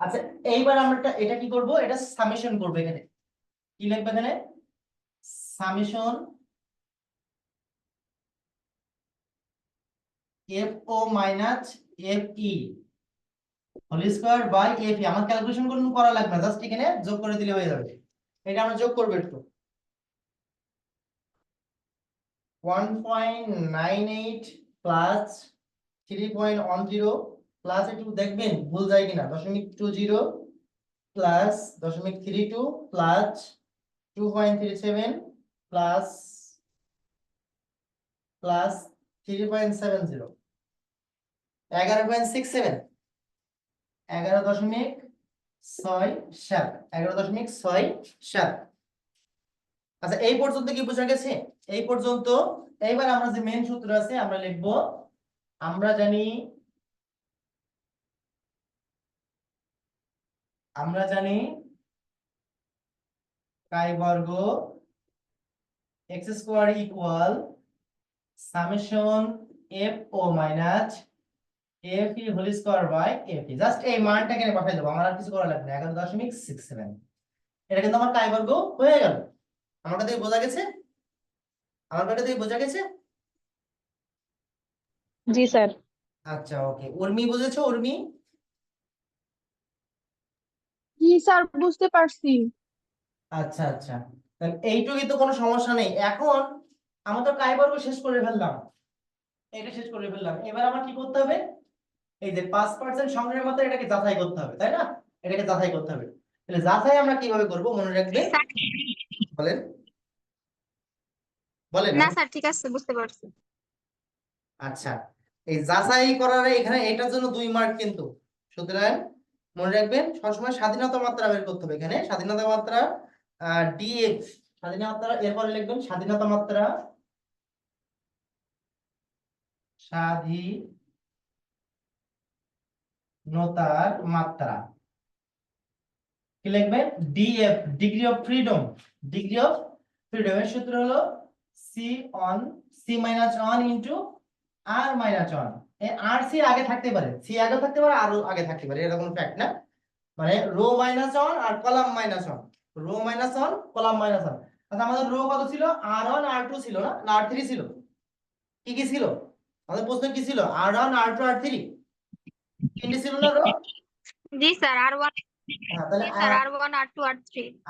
আচ্ছা এইবার আমরা এটা কি করব? এটা সামেশন করব এখানে। কি লিখবে এখানে? Summation F O minus F E whole square by F E আমার ক্যালকুলেশন কোনো করা লাগবে জাস্ট এখানে যোগ করে দিলে হয়ে যাবে। এটা আমরা যোগ করব একটু। One point nine eight plus three point one zero plus একটু দেখবেন, ভুল যায় কিনা? দশমিক টু জিরো প্লাস দশমিক three two plus two point three seven plus plus three point seven zero এগারো পয়েন্ট সিক্স সেভেন এগারো দশমিক ছয় সাত। এগারো দশমিক ছয় সাত। আচ্ছা এই পর্যন্ত কি বোঝা গেছে? এই পর্যন্ত। এইবার আমরা যে মেন সূত্র আছে, আমরা লিখব, আমরা জানি আমরা জানি কাই বর্গ X square equal summation F O minus F E whole square by F E. Just এই মানটা এখানে বসাই দেবো আমার আর কিছু করা লাগবে না এগারো দশমিক সিক্স সেভেন এটা কিন্তু আমার কাই বর্গ হয়ে গেল। আমার কথা বোঝা গেছে? আমার কথা বোঝা গেছে? জি স্যার। আচ্ছা ওকে। উর্মি বুঝেছ উর্মি? স্যার বুঝতে পারছি। আচ্ছা আচ্ছা। তাহলে এইটুকুই তো কোনো সমস্যা নেই। এখন আমরা তো কাই বর্গ শেষ করে ফেললাম। এটা শেষ করে ফেললাম। এবার আমার কি করতে হবে? এই যে পাঁচ পার্সেন্ট সংগ্রহের মতো এটাকে যাচাই করতে হবে তাই না? এটাকে যাচাই করতে হবে। তাহলে যাচাই আমরা কীভাবে করব মনে রাখবে? বলেন। বলেন। না স্যার ঠিক আছে বুঝতে পারছি। আচ্ছা। এই যাচাই করার এখানে এটার জন্য দুই মার্ক কিন্তু। সুতরাং মনে রাখবেন, সবসময় স্বাধীনতা মাত্রা বের করতে হবে এখানে। স্বাধীনতা মাত্রা ডিএফ স্বাধীনতা এরপরে লিখবেন স্বাধীনতা মাত্রা, স্বাধীনতার মাত্রা। কি লিখবেন? DF degree of freedom degree of freedom সূত্র হলো C on C minus one into R minus one R C আগে থাকতে পারে। সি আগে থাকতে পারে আরও আগে থাকতে পারে। এটা কোনো ফ্যাক্ট না? মানে রো মাইনাস ওয়ান আর column minus one row minus one column minus one আচ্ছা আমাদের রো কত ছিল? আর ওয়ান আর টু ছিল না? আর থ্রি ছিল। কি কি ছিল? আমাদের প্রশ্ন কি ছিল? R one R two R three তিনটে ছিল না রো? জি স্যার আর ওয়ান হ্যাঁ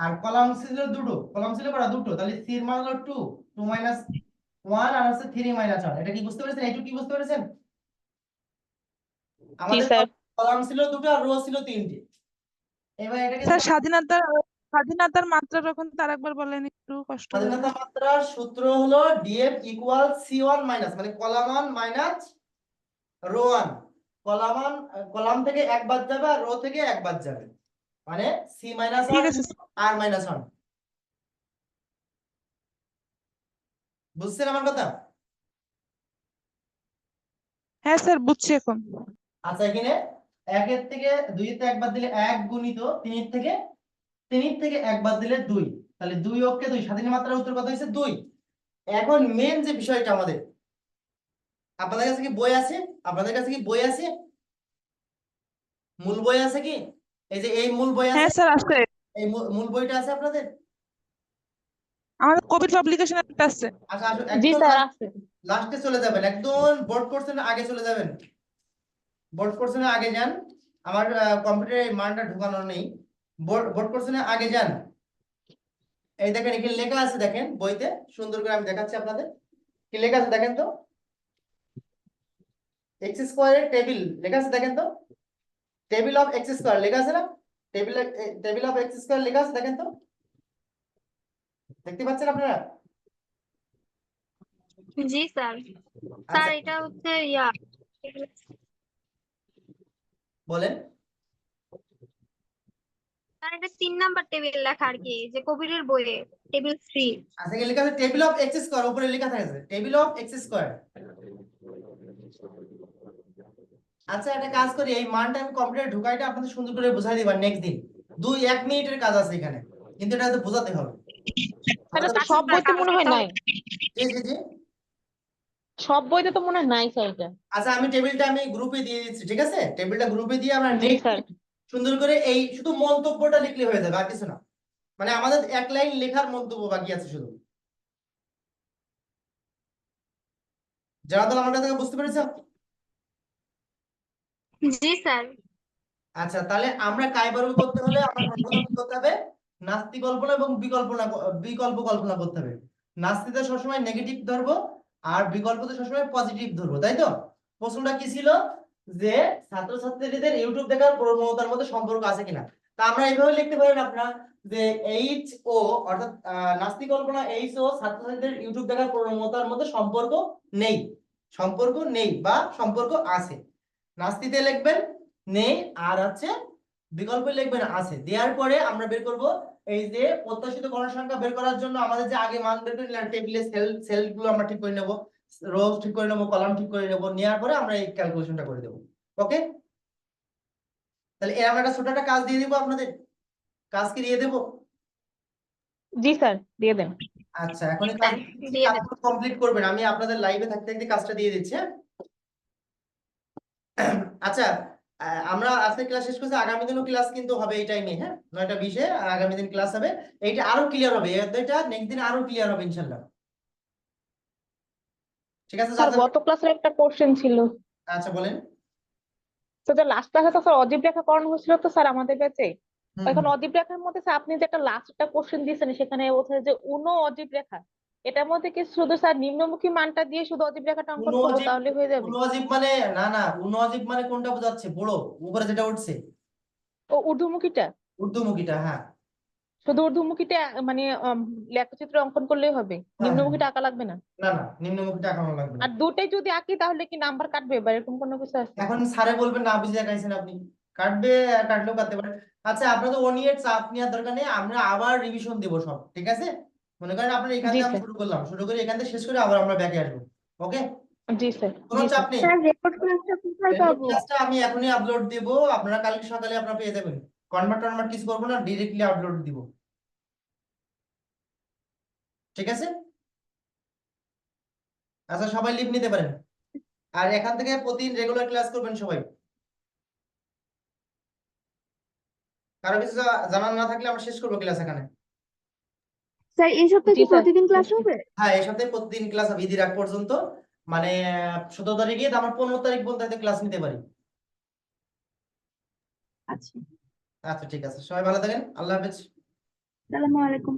আর কলাম ছিল দুটো। কলাম ছিল কটা? দুটো। তাহলে সি এর মান হলো two two minus one R হচ্ছে থ্রি মাইনাস ওয়ান এটা কি বুঝতে পেরেছেন? এইটুকু কি বুঝতে পেরেছেন? আমাদের কলাম ছিল দুটো আর রো ছিল তিনটে। এবার এটাকে স্যার স্বাধীনতা স্বাধীনতার মাত্রা যখন তার একবার বলেন একটু কষ্ট স্বাধীনতা মাত্রার সূত্র হলো DF equal C one minus মানে column one minus row one column one column থেকে এক বাদ যাবে আর রো থেকে এক বাদ যাবে। মানে C minus R minus one বুঝছেন আমার কথা? হ্যাঁ স্যার বুঝছি এখন। আচ্ছা এখানে একের থেকে দুইতে একবার দিলে এক গুণিত তিনের থেকে তিনের থেকে একবার দিলে দুই। তাহলে দুই অক্ষে দুই স্বাধীন মাত্রার উত্তর কত হয়েছে? দুই। এখন মেন যে বিষয়টা আমাদের আপনাদের কাছে কি বই আছে? আপনাদের কাছে কি বই আছে? মূল বই আছে কি? এই যে এই মূল বই হ্যাঁ আছে স্যার আছে। এই মূল- বইটা আছে আপনাদের? আমাদের কবির পাবলিকেশন একটা আছে। আচ্ছা জি স্যার আছে। লাস্টে চলে যাবেন একদম বোর্ড কোর্সের আগে চলে যাবেন। বোর্ড কোর্সের আগে যান। আমার কম্পিউটারে এই মানটা ঢুকানো নেই। বোর্ড বোর্ড আগে যান। এই দেখেন এখানে লেখা আছে দেখেন বইতে। সুন্দর করে আমি দেখাচ্ছি আপনাদের। কি লেখা আছে দেখেন তো? এক্স স্কোয়ারের টেবিল লেখা আছে দেখেন তো? টেবিল অফ এক্স স্কোয়ার লেখা আছে না? Table table of X square লেখা আছে দেখেন তো? দেখতে পাচ্ছেন আপনারা? জি স্যার। আচ্ছা। স্যার এটা হচ্ছে ইয়া। বলেন। এটা তিন নাম্বার টেবিল লেখা আর কি যে কবিরের বইয়ে টেবিল থ্রি আচ্ছা এখানে লেখা আছে টেবিল অফ এক্স স্কয়ার উপরে লেখা থাকে টেবিল অফ এক্স স্কয়ার আচ্ছা একটা কাজ করি এই মানটা আমি কম্পিউটারে ঢুকাইটা আপনাদের সুন্দর করে বুঝাই দিবা নেক্সট দিন। দুই এক মিনিটের কাজ আছে এখানে কিন্তু এটা তো বোঝাতে হবে। আচ্ছা, সব বইতে মনে হয় নাই। জি জি জি। সব বইতে তো মনে হয় নাই স্যার এটা আচ্ছা আমি টেবিলটা আমি গ্রুপে দিয়ে দিচ্ছি ঠিক আছে? টেবিলটা গ্রুপে দিয়ে আমরা নেক্সট স্যার সুন্দর করে এই শুধু মন্তব্যটা লিখলে হয়ে যাবে আর কিছু না। মানে আমাদের এক লাইন লেখার মন্তব্য বাকি আছে শুধু। জানাতন আমার কাছে বুঝতে পেরেছ? জি স্যার আচ্ছা তাহলে আমরা কায়বর্গ করতে হলে আমরা করতে হবে? নাস্তি কল্পনা এবং বিকল্পনা বিকল্প কল্পনা করতে হবে। নাস্তিতে সবসময় নেগেটিভ ধরবো আর বিকল্প তো সবসময় পজিটিভ ধরবো তাই তো? প্রশ্নটা কি ছিল? যে ছাত্রছাত্রীদের ইউটিউব দেখার প্রবণতার মধ্যে সম্পর্ক আছে কিনা? তা আমরা এইভাবে লিখতে পারেন আপনারা যে এইচ ও অর্থাৎ আহ, নাস্তি কল্পনা এইচ ও ছাত্রছাত্রীদের ইউটিউব দেখার প্রবণতার মধ্যে সম্পর্ক নেই। সম্পর্ক নেই বা সম্পর্ক আছে। নাস্তিতে লিখবেন নেই আর আছে বিকল্পে লিখবেন আছে। দেওয়ার পরে আমরা বের করব এই যে প্রত্যাশিত গণসংখ্যা বের করার জন্য আমাদের যে আগে মান বের করে টেবিলে সেল সেলগুলো আমরা ঠিক করে নেব রো ঠিক করে নেব কলাম ঠিক করে নেব নেওয়ার পরে আমরা এই ক্যালকুলেশনটা করে দেব। ওকে তাহলে এর আমরা একটা ছোট একটা কাজ দিয়ে দিব আপনাদের। কাজ কি দিয়ে দেব? জি স্যার দিয়ে দেন। আচ্ছা এখন কমপ্লিট করবেন আমি আপনাদের লাইভে থাকতে থাকতে কাজটা দিয়ে দিচ্ছি হ্যাঁ? আচ্ছা আমরা আজকে ক্লাস শেষ করছি আগামী দিনও ক্লাস কিন্তু হবে এই টাইমে হ্যাঁ? নয়টা বিশে আগামী দিন ক্লাস হবে। এইটা আরও ক্লিয়ার হবে অধ্যায়টা নেক্সট দিন আরও ক্লিয়ার হবে ইনশাল্লাহ ঠিক আছে গত ক্লাসের একটা কোশ্চেন ছিল। আচ্ছা বলেন। তো যে লাস্ট ক্লাসে তো স্যার অজীব রেখা করানো হয়েছিল তো স্যার আমাদের হুম, এখন। অজীব রেখার মধ্যে স্যার আপনি যে একটা লাস্ট একটা কোশ্চেন দিয়েছেন সেখানে বলছে যে উনো অজীব রেখা। এটার মধ্যে কি শুধু স্যার নিম্নমুখী মানটা দিয়ে শুধু অজীব রেখাটা অঙ্কন করব তাহলে হয়ে যাবে? উনওয়াজিব মানে না না উনওয়াজিব মানে কোনটা বোঝাচ্ছে? বড় উপরে যেটা উঠছে। ও ঊর্ধ্বমুখীটা? ঊর্ধ্বমুখীটা হ্যাঁ। শুধু ঊর্ধ্বমুখীটা মানে লেখচিত্র অঙ্কন করলেই হবে। হ্যাঁ। নিম্নমুখীটা আঁকা লাগবে না? না না নিম্নমুখীটা এখনও লাগবে আর দুটাই যদি আঁকি তাহলে কি নাম্বার কাটবে? বা এরকম কোনো কিছু আছে? এখন স্যারে বলবেন না বুঝে দেখাইছেন আপনি। কাটবে কাটলেও কাটতে পারেন আচ্ছা আপনাদের ওয়ান ইয়ার চাপ নেওয়ার দরকার নেই আমরা আবার রিভিশন দেবো সব ঠিক আছে? মনে করেন আপনার এখান থেকে শুরু করলাম শুরু করে এখান থেকে শেষ করে আবার আমরা ব্যাকে আসব ওকে জি স্যার কোনো চাপ নেই। স্যার রেকর্ড ক্লাসটা কোথায় পাবো? ক্লাসটা আমি এখনই আপলোড দেব আপনারা কালকে সকালে আপনারা পেয়ে যাবেন। কনভার্ট টনভার্ট কিছু করব না ডিরেক্টলি আপলোড দিব। ঠিক আছে? আচ্ছা সবাই লিভ নিতে পারেন। আর এখান থেকে প্রতিদিন রেগুলার ক্লাস করবেন সবাই। কারও কিছু জানার না থাকলে আমরা শেষ করব ক্লাস এখানে। স্যার এই সপ্তাহে কি প্রতিদিন ক্লাস হবে? হ্যাঁ এই সপ্তাহে প্রতিদিন ক্লাস হবে ঈদের আগ পর্যন্ত। মানে সতেরো তারিখে গিয়ে আমরা পনেরো তারিখ পর্যন্ত ক্লাস নিতে পারি। আচ্ছা। আচ্ছা ঠিক আছে। সবাই ভালো থাকেন। আল্লাহ হাফেজ। আসসালামু আলাইকুম।